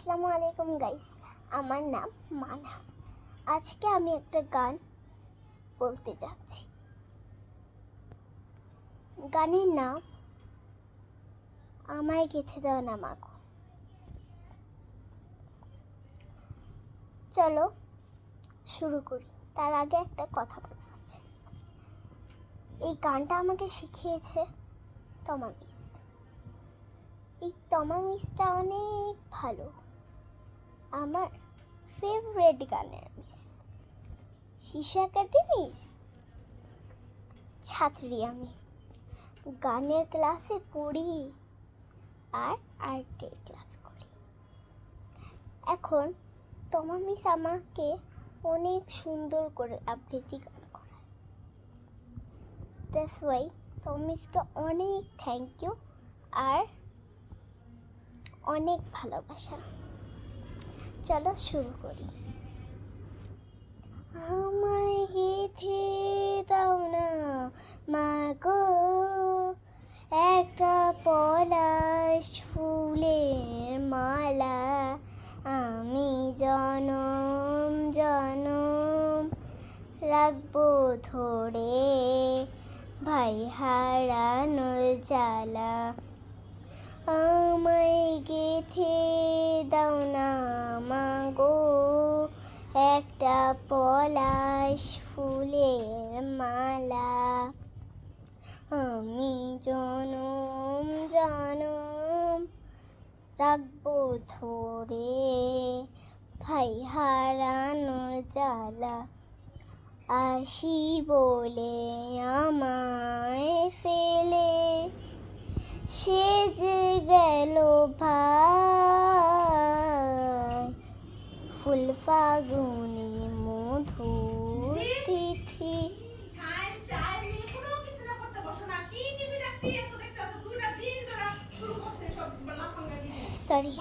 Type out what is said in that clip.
আসসালামু আলাইকুম গাইস আমার নাম মানহা। আজকে আমি একটা গান বলতে যাচ্ছি। গানের নাম, আমায় গেঁথে দাও না মাগো চলো শুরু করি, তার আগে একটা কথা বলা আছে। এই গানটা আমাকে শিখিয়েছে তমা মিস। এই তমা মিসটা অনেক ভালো। আমার ফেভারেট গানের মিস শিশু একাডেমির ছাত্রী আমি। গানের ক্লাসে পড়ি আর আর্টের ক্লাস করি। এখন তমা মিস আমাকে অনেক সুন্দর করে আবৃত্তি গান করায়। দ্যাটস ওয়াই তমা মিসকে অনেক থ্যাংক ইউ আর অনেক ভালোবাসা। চলো শুরু করি। আমায় গেথে দাও না মাগো একটা পলাশ ফুলের মালা, আমি জনম জনম রাখব ধরে ভাই হারানোর জ্বালা। আমায় গেথে দাও না একটা পলাশ ফুলের মালা। আমি জনম জনম রাখব ধরে ভাই হারানোর জ্বালা। আসি বলে আমায় ফেলে। সে যে গেল ভাই ফুল ফাগুনি মধুর তিথি। সরি